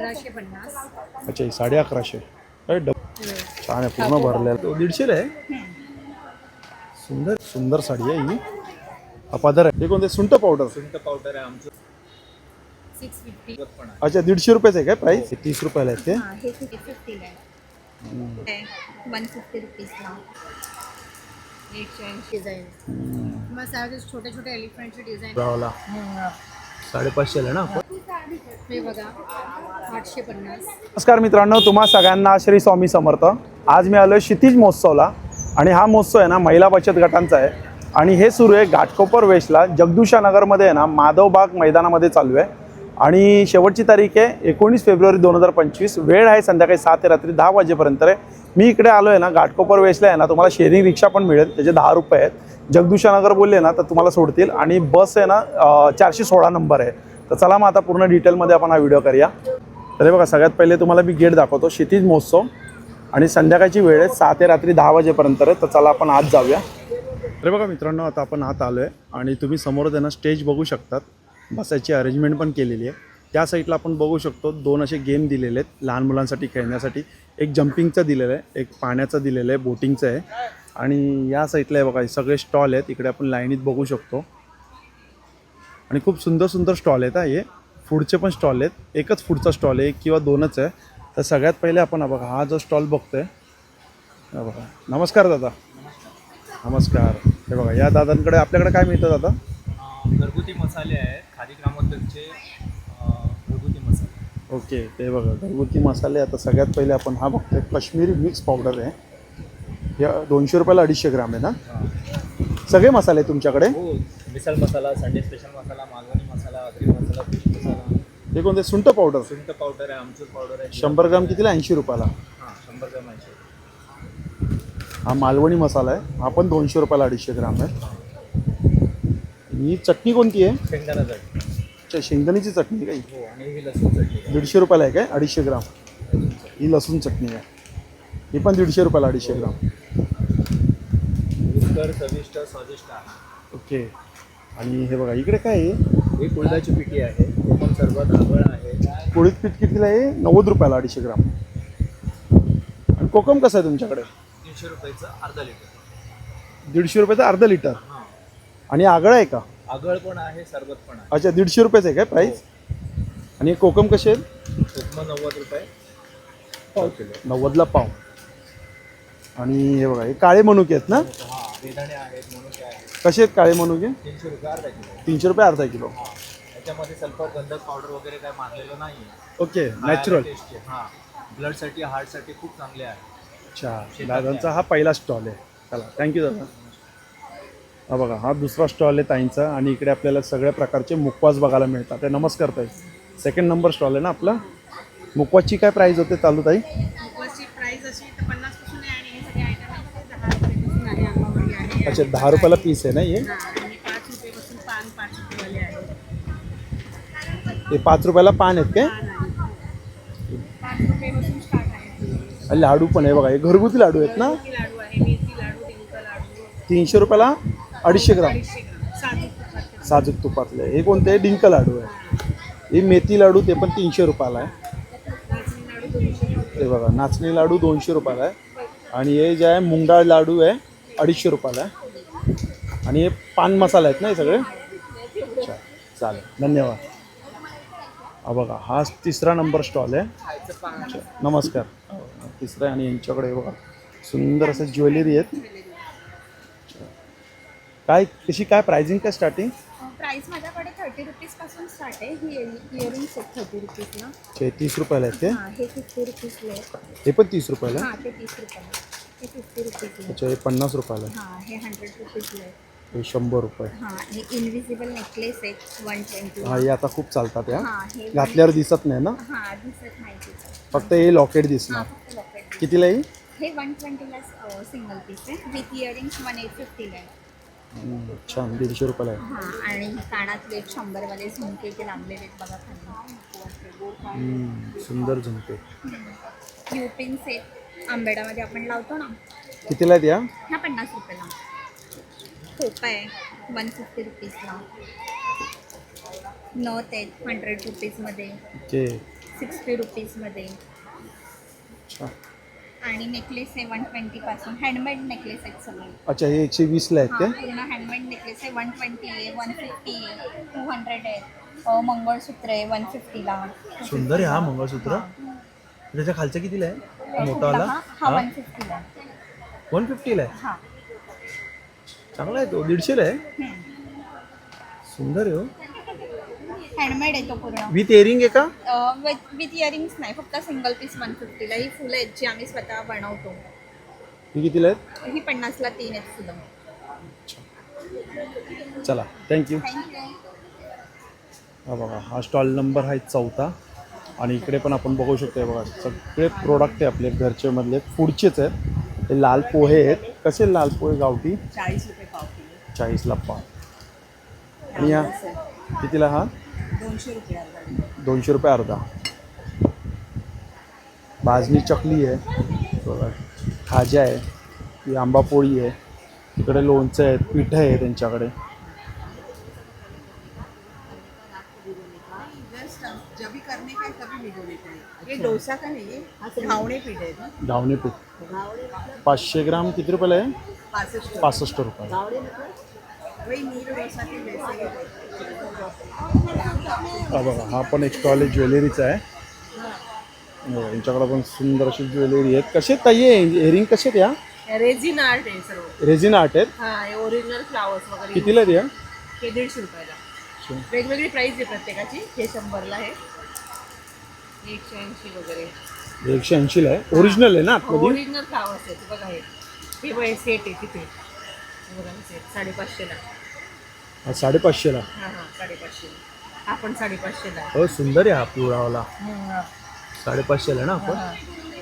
अकराशे पन्नास. अच्छा ही साडे अकराशे. अरे डब छान आहे पूर्ण भरलेलं. तो दीडशेला आहे? सुंदर सुंदर साडी आहे ही. हा पदर आहे. हे कोणते? सुंट पावडर सुंठ पावडर आहे आमचं. सिक्स फिफ्टी पण आहे. अच्छा दीडशे रुपयाचं आहे काय प्राईस तीस रुपयाला आहे ते. हां हे फिफ्टीला आहे. वन फिफ्टी रुपीजला एकशे ऐंशी डिझाईन मग सारे छोटे छोटे एलिफंटचे डिझाईन गावाला साडेपाचशेला ना? नमस्कार मित्रांनो तुम्हा सगळ्यांना श्री स्वामी समर्थ. आज मी आलो आहे क्षितिज महोत्सवला आणि हा महोत्सव आहे ना महिला बचत गटांचा आहे. आणि हे सुरू आहे घाटकोपर वेस्टला. जगदुशा नगरमध्ये आहे ना माधवबाग मैदानामध्ये चालू आहे. आणि शेवटची तारीख आहे एकोणीस फेब्रुवारी दोन हजार पंचवीस. वेळ आहे संध्याकाळी सात ते रात्री दहा वाजेपर्यंत. आहे मी इकडे आलो आहे ना घाटकोपर वेस्टला आहे ना तुम्हाला शेअरिंग रिक्षा पण मिळेल त्याचे दहा रुपये आहेत. जगदुशा बोलले ना तर तुम्हाला सोडतील. आणि बस आहे ना चारशे सोळा नंबर आहे. तर चला मग आता पूर्ण डिटेलमध्ये आपण हा व्हिडिओ करूया. तर हे बघा सगळ्यात पहिले तुम्हाला मी गेट दाखवतो. क्षितिज महोत्सव. आणि संध्याकाळची वेळ आहे सहा ते रात्री दहा वाजेपर्यंत आहे. तर चला आपण आत जाऊया. तर बघा मित्रांनो आता आपण आत आलो आहे आणि तुम्ही समोर त्यांना स्टेज बघू शकतात. बसायची अरेंजमेंट पण केलेली आहे. त्या साईडला आपण बघू शकतो दोन असे गेम दिलेले आहेत लहान मुलांसाठी खेळण्यासाठी. एक जम्पिंगचं दिलेलं आहे एक पाण्याचं दिलेलं आहे बोटिंगचं आहे. आणि या साईडला आहे बघा हे सगळे स्टॉल आहेत. इकडे आपण लाईनीत बघू शकतो. आणि खूप सुंदर सुंदर स्टॉल आहेत हा. हे फूडचे पण स्टॉल आहेत. एकच फूडचा स्टॉल आहे एक किंवा दोनच आहे. तर सगळ्यात पहिले आपण बघा हा जो स्टॉल बघतोय हा बघा. नमस्कार दादा. नमस्कार. हे बघा या दादांकडे आपल्याकडे काय मिळतं दादा? घरगुती मसाले आहेत खादी ग्रामोद्योगचे घरगुती मसाले. ओके ते बघा घरगुती मसाले. आता सगळ्यात पहिले आपण हा बघतोय काश्मीरी मिक्स पावडर आहे. या दोनशे रुपयाला अडीचशे ग्राम आहे ना? सगळे मसाले तुमच्याकडे? हो misal masala Sunday special masala Malvani masala Agri masala fish masala. हे कोणते? सुंट पावडर सुंठ पावडर आहे आमचूर पावडर आहे. शंभर ग्राम कितीला? ऐंशी रुपयाला. हां शंभर ग्राम ऐंशी. हा मालवणी मसाला आहे. हा पण दोनशे रुपयाला अडीचशे ग्राम आहे. ही चटणी कोणती आहे? शेंगदाणा चटणी. अच्छा शेंगदाण्याची चटणी काही हो आणि ही लसूण चटणी. दीडशे रुपयाला आहे काय? अडीचशे ग्राम. ही लसूण चटणी आहे. ही पण दीडशे रुपयाला अडीचशे ग्राम. रुचकर चविष्ट स्वादिष्ट आहे. ओके. आणि हे बघा इकडे काय आहे? ही कुळदाची पिठी आहे. कोमल सरबत आगळ आहे. पोळीत पीठ कितीला आहे? नव्वद रुपयाला अडीचशे ग्राम. आणि कोकम कसं आहे तुमच्याकडे? तीनशे रुपयाचं अर्धा लिटर. दीडशे रुपयाचं अर्ध लिटर? हां. आणि आगळ आहे का? आगळ पण आहे सरबत पण आहे. अच्छा दीडशे रुपयाचं आहे काय प्राईस आणि कोकम कसे आहेत? उपमा नव्वद रुपये. पाव किलो. नव्वदला पाव. आणि हे बघा हे काळे मनुके आहेत ना? हां. बेदाणे आहेत मनुके आहेत. कसे आहेत काळे मनुके? तीनशे रुपये अर्धा किलो. तीनशे रुपये अर्धा किलो. हां. याच्यामध्ये सल्फर गंधक पावडर वगैरे काय मारलेलं नाही ओके नॅचरल टेस्टी हां. ब्लडसाठी हार्टसाठी खूप चांगले आहे. अच्छा दादांचा हा पहिला स्टॉल आहे. चला थँक्यू दादा. हा बघा हा दुसरा स्टॉल आहे ताईंचा आणि इकडे आपल्याला सगळ्या प्रकारचे मुखवास बघायला मिळतात. ते नमस्कार ताई. सेकंड नंबर स्टॉल आहे ना आपला? मुखवासची काय प्राईस होते चालू ताई? अच्छा दहा रुपयाला पीस आहे ना हे? हां पाच हे रुपयाला पान आहेत काय? लाडू पण आहे बघा हे घरगुती लाडू आहेत ना? तीनशे रुपयाला अडीचशे ग्राम. साजूक तुपातले. हे कोणते? डिंक लाडू आहे. हे मेथी लाडू ते पण तीनशे रुपयाला आहे. हे बघा नाचणी लाडू दोनशे रुपयाला आहे. आणि हे जे आहे मुंगडाळ लाडू आहे अडीचशे रुपयाला आहे. आणि हे पान मसाला आहेत ना हे सगळे? अच्छा चालेल. धन्यवाद. हा बघा हा तिसरा नंबर स्टॉल आहे. अच्छा, नमस्कार. तिसरा आहे आणि यांच्याकडे बघा सुंदर असं ज्वेलरी आहेत. काय कशी काय प्राइसिंग काय स्टार्टिंग प्राईस माझ्याकडे थर्टी रुपीजपासून स्टार्ट आहे. ही इयरिंग्स आहेत थर्टी रुपीजला ते तीस रुपयाला आहेत ते? हां फिफ्टी रुपीजला आहे हे पण तीस रुपयाला? हां ते तीस रुपयाला. हे फिफ्टी अच्छा हे पन्नास रुपयाला. हां हे हंड्रेड रुपीजला आहे हे शंभर रुपये. हां हे इनविजिबल नेकलेस आहेत वन ट्वेंटी हा हे आता खूप चालतात या. हां हे घातल्यावर दिसत नाही ना? हां दिसत नाही तिथं. फक्त हे लॉकेट हां दिसणार. फक्त कितीला येईल हे वन ट्वेंटीला सिंगल पीस आहे. विथ इयरिंग्स वन एट फिफ्टीला आहे. हम्म, छान दीडशे रुपयाला आहे. हां आणि कानातले शंभरवाले झुमके ते लांबले आहेत बघा खाली. हम्म, सुंदर झुमके. क्यूपिन सेट आंबेडामध्ये आपण लावतो ना. कितीला आहेत या? ह्या पन्नास रुपयाला. खोपा आहे. वन फिफ्टी रुपीजला नथ आहेत हंड्रेड रुपीजमध्ये ओके सिक्स्टी रुपीजमध्ये अच्छा. आणि नेकलेस आहे वन ट्वेंटीपासून हँडमेड नेकलेस आहेत सगळे. अच्छा हे एकशे वीसला आहेत हा पूर्ण हँडमेड नेकलेस आहे. वन ट्वेंटी आहे वन फिफ्टी आहे टू हंड्रेड आहे. अ, मंगळसूत्र आहे वन फिफ्टीला सुंदर आहे हा मंगळसूत्र. त्याच्या खालच्या कितीला आहे? मोठावाला? हा वन फिफ्टीला वन फिफ्टीला आहे? हा. चांगला आहे तो दीडशेला आहे. सुंदर आहे हो. हँडमेड आहे तो पूर्ण. विथ एरिंग आहे का? विथ विथ इयरिंग्स नाही फक्त सिंगल पीस वन फिफ्टीला ही फुलं आहेत जी आम्ही स्वतः बनवतो. ही कितीला आहेत? ही पन्नासला तीन आहेत फुलं. चला थँक्यू थँक्यू हा बघा हा स्टॉल नंबर आहे चौथा. आणि इकडे पण आपण बघू शकतो हे बघा सगळे प्रोडक्ट आहे आपले घरचे मधले. फूडचेच आहेत. हे लाल पोहे आहेत. कसे लाल पोहे गावठी? चाळीस रुपये पाव किलो चाळीसला पाव. आणि हा कितीला हा? दोनशे रुपये अर्धा. दोनशे रुपये अर्धा. भाजणी चकली आहे. बघा. खाजा आहे. ही आंबा पोळी आहे. इकडे लोणचं आहेत पिठं आहे त्यांच्याकडे जस्ट जब भी करने का है तभी भिगो लेते हैं ये डोसा का नहीं? है घावणे पीठ है ना? धावणे पीठ. पाचशे ग्राम किती रुपयाला आहे? पासष्ट. पासष्ट रुपये. वही नीर डोसा के वैसे ही हा बघा हा पण एक स्टॉल आहे ज्वेलरीचा आहे. बघा, यांच्याकडे पण सुंदर अशी ज्वेलरी आहेत. कसे ताई एरिंग कसे आहेत या? रेझिन आर्ट आहे सर्व. रेझिन आर्ट आहेत? हा हे ओरिजिनल फ्लावर्स वगैरे. कितीला आहेत या? हे दीडशे रुपयाला. वेगवेगळी प्राइस आहे प्रत्येकाची. हे शंभरला आहे. एकशे ऐंशी वगैरे. एकशे ऐंशीला आहे? ओरिजिनल आहे ना आतमध्ये? ओरिजिनल फ्लावर्स आहेत बघा हे. हे बघा सेट आहे तिथे. हे बघा सेट साडेपाचशेला हा साडेपाचशेला हा हा साडेपाचशेला हा पण साडेपाचशेला आहे. हो सुंदर आहे हा पिवळावाला हम्म, साडेपाचशेला ना आपण? हा.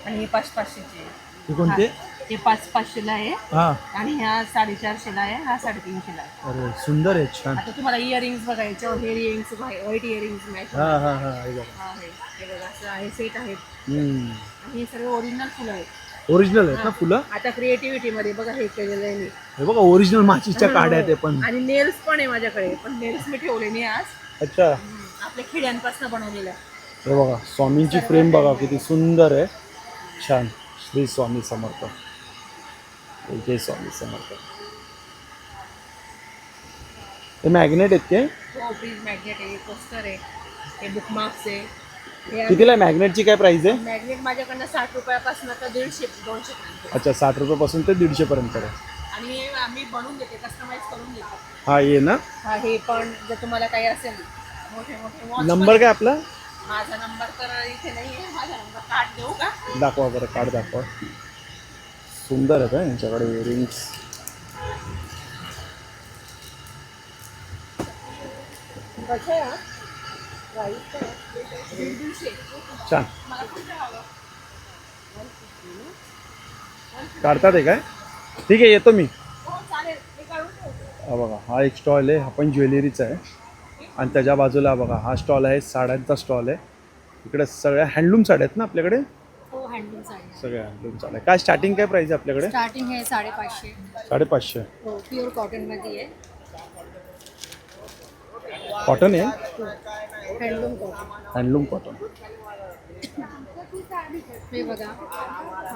आणि हे पाच पाचशेचे. आहे. हे कोणते? हे. पाच पाचशेला आहे. हा. आणि ह्या साडेचारशेला आहे हा साडेतीनशेला आहे. अरे सुंदर आहे छान. आता तुम्हाला इयरिंग्स बघायचे hair earrings white earrings match हा हा हा हे बघा. आहे हे बघा असं आहे सेट आहेत. हम्म. आणि हे सर्व ओरिजिनल फुलं आहेत. ओरिजिनल आहेत ना फुलं? आता क्रिएटिव्हिटी मध्ये बघा हे केलेलं आहे मी. हे बघा ओरिजिनल माचीच्या काड्या ते पण. आणि नेल्स पण आहे माझ्याकडे पण नेल्स मी ठेवले नाही आज. अच्छा. हम्म, आपल्या खिड्यांपासून बनवलेलं आहे. हे बघा स्वामींची फ्रेम बघा किती सुंदर आहे. छान श्री स्वामी समर्थ. जय स्वामी समर्थ. हे मॅग्नेट आहेत के हो फ्रीज मॅग्नेट आहे पोस्टर आहे हे बुकमार्क्स आहे. हे कितीला आहे? मॅग्नेटची काय प्राइस आहे? मॅग्नेट माझ्याकडनं साठ रुपयापासून आता दीडशे दोनशे पर्यंत अच्छा साठ रुपयापासून ते दीडशेपर्यंत आहे. आणि हे आम्ही बनवून देते कस्टमाइज करून देतो. हा ये ना? हा हे पण जर तुम्हाला काही असेल मोठे मोठे watch नंबर काय आपला? माझा नंबर तर इथे नाही आहे माझा नंबर कार्ड देऊ का? दाखवा बरं कार्ड दाखवा. सुंदर आहेत यांच्याकडे इयरिंग्स आहे छान. काढतात आहे काय? ठीक आहे येतो मी. हा बघा हा एक स्टॉल आहे हा पण ज्वेलरीचा आहे. आणि त्याच्या बाजूला बघा हा स्टॉल आहे साड्यांचा स्टॉल आहे. इकडे सगळ्या हँडलूम साड्या आहेत ना आपल्याकडे? हँडलूम साडी सगळ्या हँडलूम साड्या काय स्टार्टिंग काय प्राईस आहे आपल्याकडे? स्टार्टिंग आहे साडेपाचशे. साडेपाचशे. हो प्युअर कॉटनमध्ये आहे. कॉटन आहे? हँडलूम कॉटन हँडलूम कॉटन हे बघा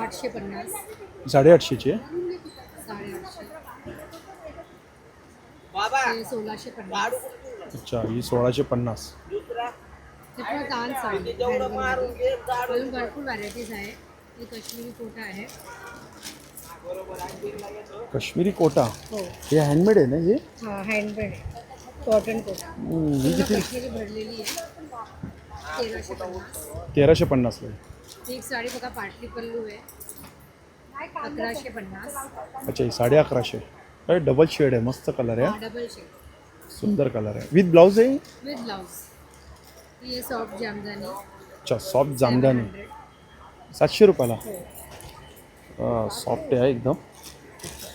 आठशे पन्नास. साडेआठशेची आहे? साडेआठशे. हे सोळाशे पन्नास. अच्छा ही सोळाशे पन्नास. पण कान. अजून भरपूर व्हरायटीज आहे. हे काश्मीरी कोटा आहे. काश्मीरी कोटा? हो. हे हँडमेड आहे ना हे? हा हँडमेड कॉटन कोटा. हम्म, ही किती? काश्मीरी भरलेली आहे. तेराशे पन्नास. तेराशे पन्नासला आहे. एक साडी बघा पाटली पल्लू आहे. अकराशे पन्नास. अच्छा ही साडे अकराशे. काय डबल शेड आहे. मस्त कलर आहे हा. डबल शेड सुंदर कलर आहे. विथ ब्लाऊज आहे? विथ ब्लाउज आहे सॉफ्ट जामदानी अच्छा सॉफ्ट जामदानी 700. सातशे रुपयाला? सॉफ्ट आहे एकदम.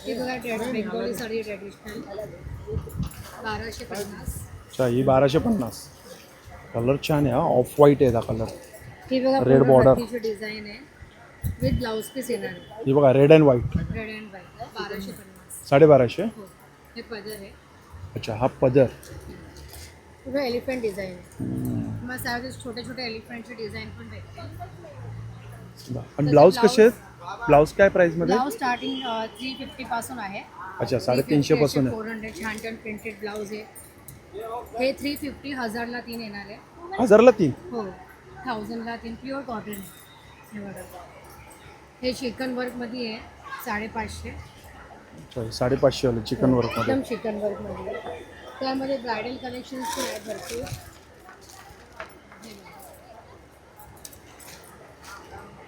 ही बघा ट्रेड बेंगॉली साडी ट्रेडिशनल बाराशे पन्नास. अच्छा ही बाराशे पन्नास. कलर छान आहे हा. ऑफ व्हाईट आहे हा कलर ही बघा Red border. डिझाईन आहे. विथ ब्लाउज पीस येणार आहे. ही बघा red and white red and white बाराशे पन्नास. साडेबाराशे? हो. हे पदर आहे. अच्छा हा पदर. पुढे एलिफंट डिझाईन मग साईज छोटे छोटे एलिफंटचे डिझाईन पण भेटते आणि ब्लाऊज कसे आहेत? ब्लाऊज काय प्राईसमध्ये ब्लाऊज स्टार्टिंग थ्री फिफ्टी पासून आहे। अच्छा साडेतीनशे पासून आहे. फोर हंड्रेड छान छान प्रिंटेड ब्लाऊज आहे। हे थ्री फिफ्टी हजारला तीन येणार आहे। हजारला तीन? हो थाउजंडला तीन प्युअर कॉटन हे चिकन वर्कमध्ये आहे साडेपाचशे। साडेपाचशे आलं चिकन वर्कमध्ये एकदम चिकन वर्कमध्ये. त्यामध्ये ब्रायडल कलेक्शन्स पण आहे भरपूर.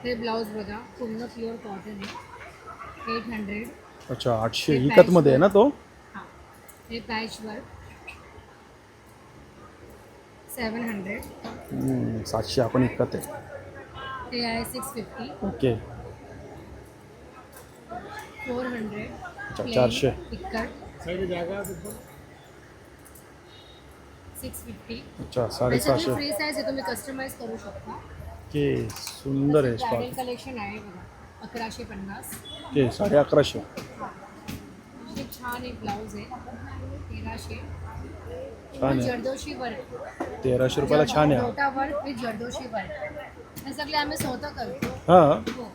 हे ब्लाऊज बघा पूर्ण प्युअर कॉटन आहे. एट हंड्रेड अच्छा आठशे इकतमध्ये आहे ना तो? हां. हे पॅच वर्क सेवन हंड्रेड सातशे आपण इकत आहे. हे आहे six fifty okay. Four hundred चारशे. इक्कट सिक्स फिफ्टी अच्छा साडेसहाशे फ्री साईज आहे तुम्ही कस्टमाइज करू शकता. सुंदर आहे ब्रायडल कलेक्शन आहे बघा अकराशे पन्नास. साडे अकराशे. हे. छान एक ब्लाऊज आहे तेराशे. छान आहे. जरदोशी वर्क तेराशे रुपयाला छान आहे. मोठा वर्क विथ जरदोशी वर्क हे सगळे आम्ही स्वतः करतो. हां. हो.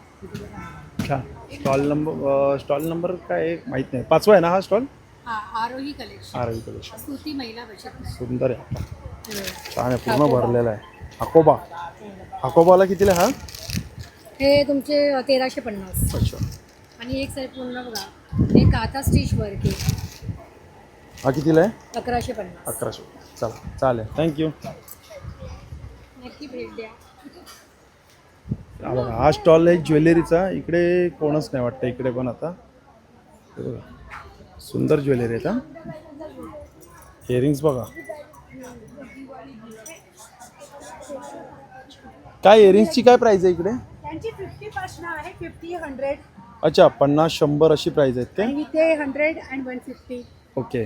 छान. स्टॉल नंबर स्टॉल नंबर काय आहे माहीत नाही. पाचवा आहे ना हा stall? Aarohi collection Aarvi collection Stuti Mahila Bachat सुंदर आहे हो. छान आहे पूर्ण भरलेला आहे. अकोबा अकोबाला कितीला हा? हे तुमचे तेराशे पन्नास. अच्छा. आणि एक साईड पूर्ण बघा. हे काथा स्टिच वर्क आहे. हा कितीला आहे? अकराशे पन्नास. अकराशे. चला चालेल. थँक्यू नक्की भेट द्या. हा बघा हा स्टॉल आहे ज्वेलरीचा. इकडे कोणच नाही वाटतं इकडे पण आता. हे बघा. सुंदर ज्वेलरी आहेत हा इयरिंग्स बघा. काय इयरिंग्सची काय प्राईस आहे इकडे? त्यांची फिफ्टी पासून आहे फिफ्टी हंड्रेड अच्छा पन्नास शंभर अशी प्राईस आहेत काय आणि इथे hundred and one fifty okay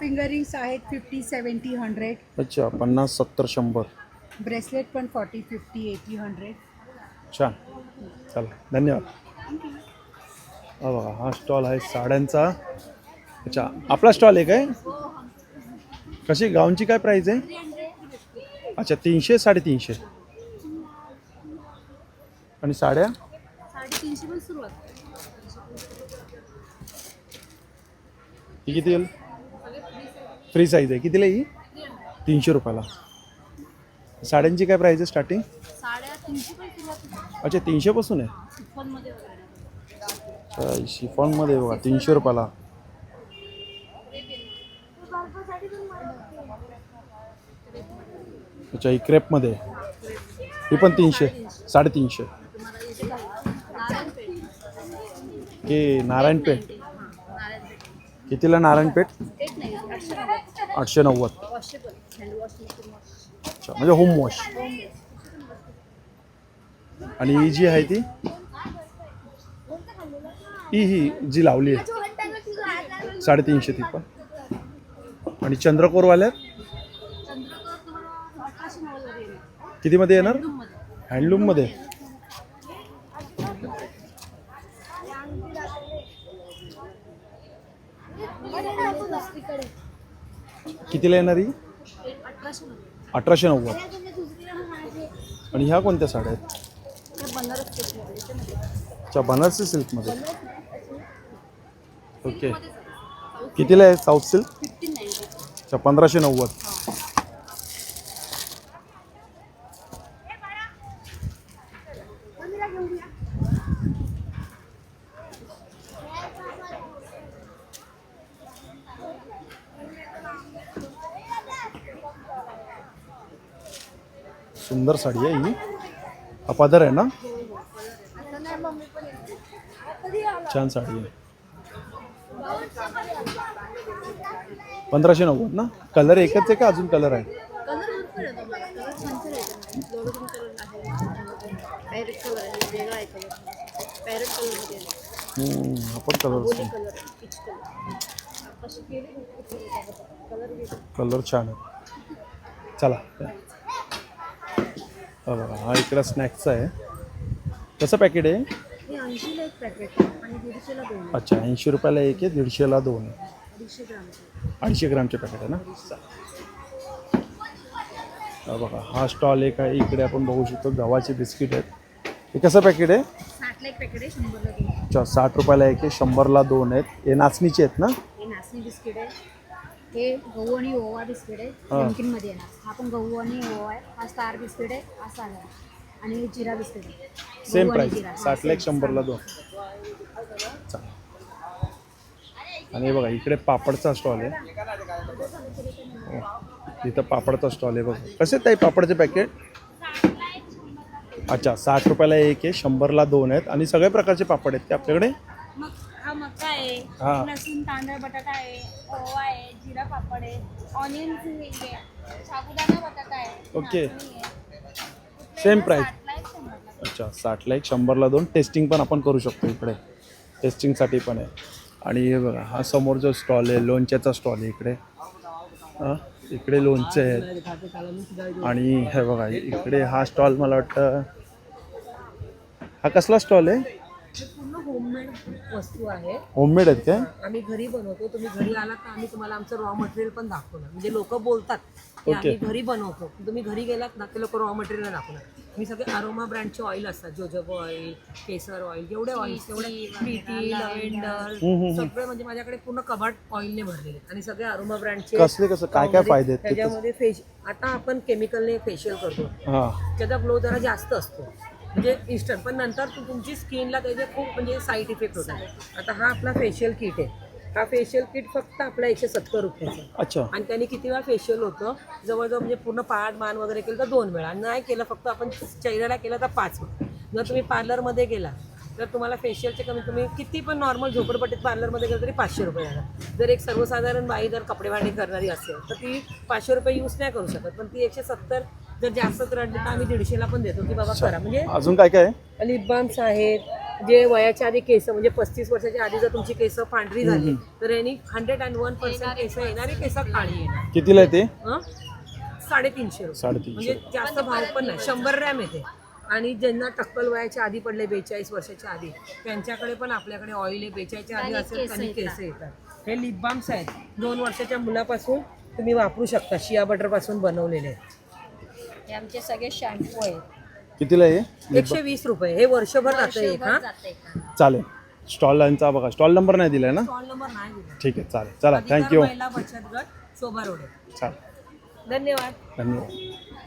fingerings आहेत फिफ्टी सेवन्टी हंड्रेड अच्छा पन्नास सत्तर शंभर. ब्रेसलेट पण फॉर्टी फिफ्टी एटी हंड्रेड छान. चला धन्यवाद. हा बघा हा स्टॉल आहे साड्यांचा. अच्छा आपला स्टॉल आहे? काय कशी गाऊनची काय प्राईस आहे? अच्छा तीनशे साडेतीनशे. आणि साड्या? ही किती येईल? फ्री साईज आहे. कितीला ही? तीनशे रुपयाला. साड्यांची काय प्राईस आहे स्टार्टिंग अच्छा तीनशेपासून आहे? शिफॉनमध्ये बघा तीनशे रुपयाला. अच्छा ही क्रेपमध्ये ही पण तीनशे साडेतीनशे. की नारायणपेठ कितीला नारायणपेठ आठशे नव्वद. अच्छा म्हणजे होम वॉश आणि ही जी आहे ती? ही ही जी लावली आहे. साडेतीनशे ती पण. आणि चंद्रकोरवाल्या? कितीमध्ये येणार? हँडलूममध्ये. कितीला येणार ही? अठराशे नव्वद. आणि ह्या कोणत्या साड्या आहेत? अच्छा बनारसी सिल्कमध्ये. ओके कितीला आहे? साऊथ सिल्क अच्छा पंधराशे नव्वद. सुंदर साडी आहे ही. हा पदर आहे ना? छान साडी आहे. पंधराशे नव्वद ना? कलर एकच आहे का अजून कलर आहे? तुम्हाला कलर कलर छान. आहे. चला हा बघा हा इकडं स्नॅक्सचा आहे. कसं पॅकेट आहे. अच्छा ऐंशी रुपयाला एक आहे दीडशेला दोन आहे. अडीचशे ग्रामचे. पॅकेट आहे ना? बघा हा स्टॉल एक आहे. इकडे आपण बघू शकतो गव्हाचे बिस्किट आहेत. हे कसं पॅकेट आहे? अच्छा साठ रुपयाला एक आहे शंभरला दोन आहेत. हे नाचणीचे आहेत ना? हे नाचणी बिस्किट आहे. हे गहू आणि ओवा बिस्किट आहे. नमकीनमध्ये येणार. हा पण गहू आणि ओवा आहे. हा स्टार बिस्किट आहे हा साधा आहे. आणि हे जिरा बिस्किट आहे. सेम. हा, साठला एक. शंभरला दोन. आणि हे बघा इकडे पापडचा स्टॉल आहे. इथं पापडचा स्टॉल आहे बघा. कसे ताई पापडचे पॅकेट अच्छा साठ रुपयाला एक आहे शंभरला दोन आहेत. आणि सगळ्या प्रकारचे पापड आहेत ते आपल्याकडे? मग हा मका आहे. लसूण तांदळ बटाटा आहे ओवा आहे जिरा पापड आहे ऑनियन आहे. साबुदाणा बटाटा आहे ओके. Same price. अच्छा साठला एक शंभरला दोन. टेस्टिंग पण आपण करू शकतो इकडे. टेस्टिंगसाठी पण आहे. आणि हे बघा हा समोर जो स्टॉल आहे लोणच्याचा स्टॉल आहे इकडे. इकडे लोणचे आहेत. आणि हे बघा इकडे हा स्टॉल मला वाटतं हा कसला स्टॉल आहे? पूर्ण होममेड वस्तू आहे. होममेड आहेत काय? आम्ही घरी बनवतो. तुम्ही घरी आलात तर आम्ही तुम्हाला आमचं रॉ मटेरियल पण दाखवणार. म्हणजे लोक बोलतात की Okay. आम्ही घरी बनवतो. तुम्ही घरी गेलात ना ते लोक रॉ मटेरियल दाखवणार. मी सगळे अरोमा ब्रँडचे ऑइल असतात. जोजोबो ऑइल केसर ऑइल जेवढे ऑइल तेवढे मेथी लव्हेंडर सगळे म्हणजे माझ्याकडे पूर्ण कबाट ऑइलने भरलेले आहेत. आणि सगळे अरोमा ब्रँडचे कसले कसं काय काय फायदे आहेत ते कसं- त्याच्यामध्ये फेश आता आपण केमिकलने फेशियल करतो. हां. त्याचा ग्लो जरा जास्त असतो. म्हणजे इन्स्टंट पण नंतर तू तुमची स्किनला त्याचे खूप म्हणजे साईड इफेक्ट होतात. आता हा आपला फेशियल किट आहे. हा फेशियल किट फक्त आपला एकशे सत्तर रुपयाचा अच्छा. आणि त्याने किती वेळा फेशियल होतं? जवळजवळ म्हणजे पूर्ण पाठ मान वगैरे केलं तर दोन वेळा. नाही केलं फक्त आपण चेहऱ्याला केलं तर पाच वेळा. जर तुम्ही पार्लरमध्ये गेला तर तुम्हाला फेशियलचे कमी किती पण नॉर्मल झोपडपट्टीत पार्लरमध्ये गेलं तरी पाचशे रुपये जाणार जर एक सर्वसाधारण बाई जर कपडे भांडे करणारी असेल तर ती पाचशे रुपये यूज नाही करू शकत. पण ती एकशे सत्तर जर जास्त रडली तर आम्ही दीडशेला पण देतो की बाबा करा. म्हणजे अजून काय काय आहे? लिप बाम्स आहेत जे वयाच्या आधी केस म्हणजे पस्तीस वर्षाच्या आधी जर तुमची केस पांढरी झाली तर यांनी हंड्रेड अँड वन पर्सेंट केस येणारी केस काळी येणार. कितीला आहे ते? हं? साडेतीनशे रुपये. साडेतीनशे म्हणजे जास्त भाव पण नाही. शंभर ग्रॅम येते आणि ज्यांना टक्कल वयाच्या आधी पडले बेचाळीस वर्षाच्या आधी त्यांच्याकडे पण आपल्याकडे ऑइल आहे बेचाळीसच्या आधी आणि असेल केस त्यांनी येतात. केस येतात. हे लिप बाम्स आहेत. दोन वर्षाच्या मुलापासून तुम्ही वापरू शकता. शिया बटरपासून बनवलेले हे आमचे सगळे शॅम्पू आहेत. कितीला आहे हे? एकशे वीस रुपये. हे वर्षभर जातं एक हा? जाते का चालेल. स्टॉलचा बघा स्टॉल नंबर नाही दिलाय ना? स्टॉल नंबर नाही दिला. ठीक आहे चालेल. चला अधिकार थँक्यू महिला बचत गट रोड आहे. चालेल. धन्यवाद. धन्यवाद. हा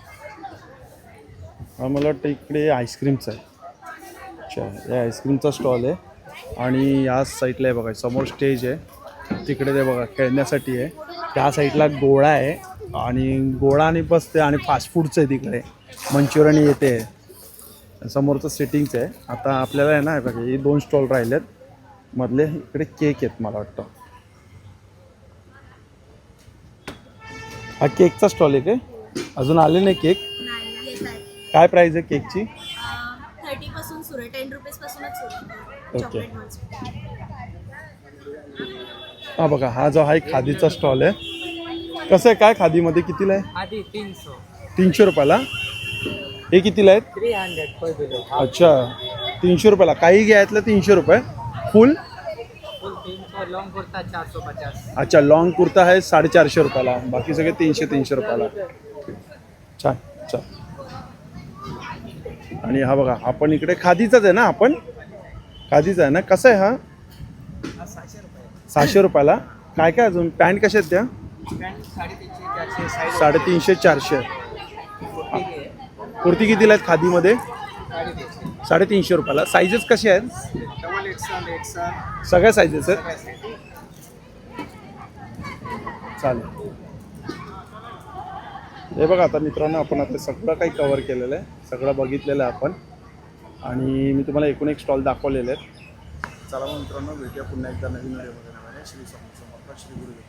मला वाटतं इकडे आईस्क्रीमचं आहे. अच्छा हे आईस्क्रीमचा स्टॉल आहे. आणि या साईडला आहे बघा समोर स्टेज आहे. तिकडे ते बघा खेळण्यासाठी आहे. त्या साईडला गोळा आहे. आणि गोळा आणि बसते आणि फास्ट फूडचं आहे तिकडे. मंचुरियन येते. समोरचं सेटिंगचं आहे. आता आपल्याला आहे ना बघा हे दोन स्टॉल राहिलेत. मधले इकडे केक आहेत मला वाटतं. हा केकचा स्टॉल आहे काय? अजून आले नाही केक काय प्राइस आहे केकची थर्टी पासून सुरू आहे. टेन रुपीज पासूनच सुरू आहे. ओके. हा बघा हा जो हा एक खादीचा स्टॉल आहे. कसं आहे काय खादीमध्ये कितीला आहे? आधी तीनशे. तीनशे रुपयाला? हे कितीला आहेत? थ्री हंड्रेड पर किलो अच्छा तीनशे रुपयाला. काही घ्यायतलं तीनशे रुपये. फुल फुल तीन सौ लॉन्ग कुर्ता चार सौ पचास. अच्छा लॉंग कुर्ता आहे साडेचारशे रुपयाला. बाकी सगळे तीनशे तीनशे रुपयाला. छान छान. आणि हा बघा आपण इकडे खादीचाच आहे ना आपण? खादीचा आहे ना? कसं आहे हा? सहाशे रुपयाला. काय काय अजून? पॅन्ट कशा आहेत त्या? साडेतीनशे चारशे. कुर्ती कितीला आहेत खादीमध्ये? साडेतीनशे रुपयाला. साईजेस कसे आहेत? सगळ्या साईजेस आहेत? चालेल. हे बघा आता मित्रांनो आपण आता सगळं काही कवर केलेलं आहे. सगळं बघितलेलं आहे आपण. आणि मी तुम्हाला एकूण एक स्टॉल दाखवलेले आहेत. चला मग मित्रांनो भेटूया पुन्हा एकदा नवीन वगैरे श्री समोर श्री गुरुदेव.